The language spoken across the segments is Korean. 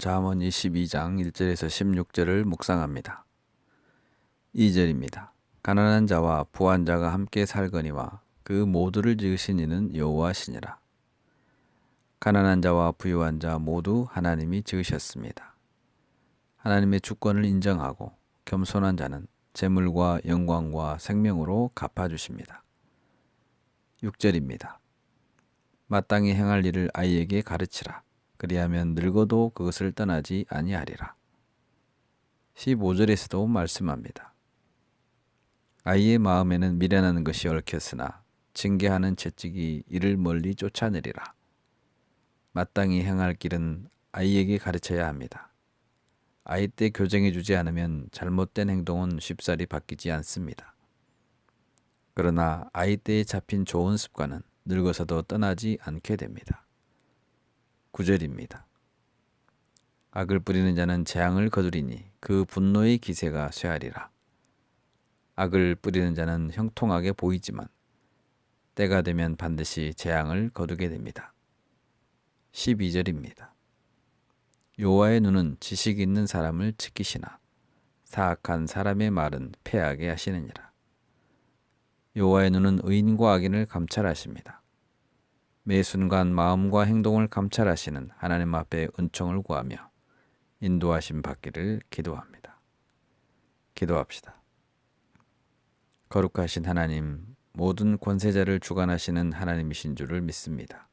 잠언 22장 1절에서 16절을 묵상합니다. 2절입니다. 가난한 자와 부한 자가 함께 살거니와 그 모두를 지으신 이는 여호와시니라. 가난한 자와 부유한 자 모두 하나님이 지으셨습니다. 하나님의 주권을 인정하고 겸손한 자는 재물과 영광과 생명으로 갚아주십니다. 6절입니다. 마땅히 행할 일을 아이에게 가르치라. 그리하면 늙어도 그것을 떠나지 아니하리라. 15절에서도 말씀합니다. 아이의 마음에는 미련한 것이 얽혔으나 징계하는 채찍이 이를 멀리 쫓아내리라. 마땅히 행할 길은 아이에게 가르쳐야 합니다. 아이 때 교정해 주지 않으면 잘못된 행동은 쉽사리 바뀌지 않습니다. 그러나 아이 때에 잡힌 좋은 습관은 늙어서도 떠나지 않게 됩니다. 9절입니다. 악을 뿌리는 자는 재앙을 거두리니 그 분노의 기세가 쇠하리라. 악을 뿌리는 자는 형통하게 보이지만 때가 되면 반드시 재앙을 거두게 됩니다. 12절입니다. 여호와의 눈은 지식 있는 사람을 지키시나 사악한 사람의 말은 패하게 하시느니라. 여호와의 눈은 의인과 악인을 감찰하십니다. 매 순간 마음과 행동을 감찰하시는 하나님 앞에 은총을 구하며 인도하심 받기를 기도합니다. 기도합시다. 거룩하신 하나님, 모든 권세자를 주관하시는 하나님이신 줄을 믿습니다.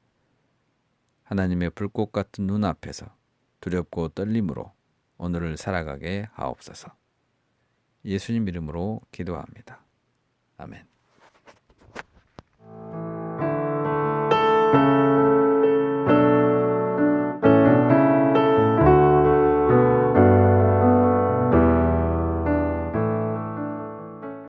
하나님의 불꽃 같은 눈 앞에서 두렵고 떨림으로 오늘을 살아가게 하옵소서. 예수님 이름으로 기도합니다. 아멘.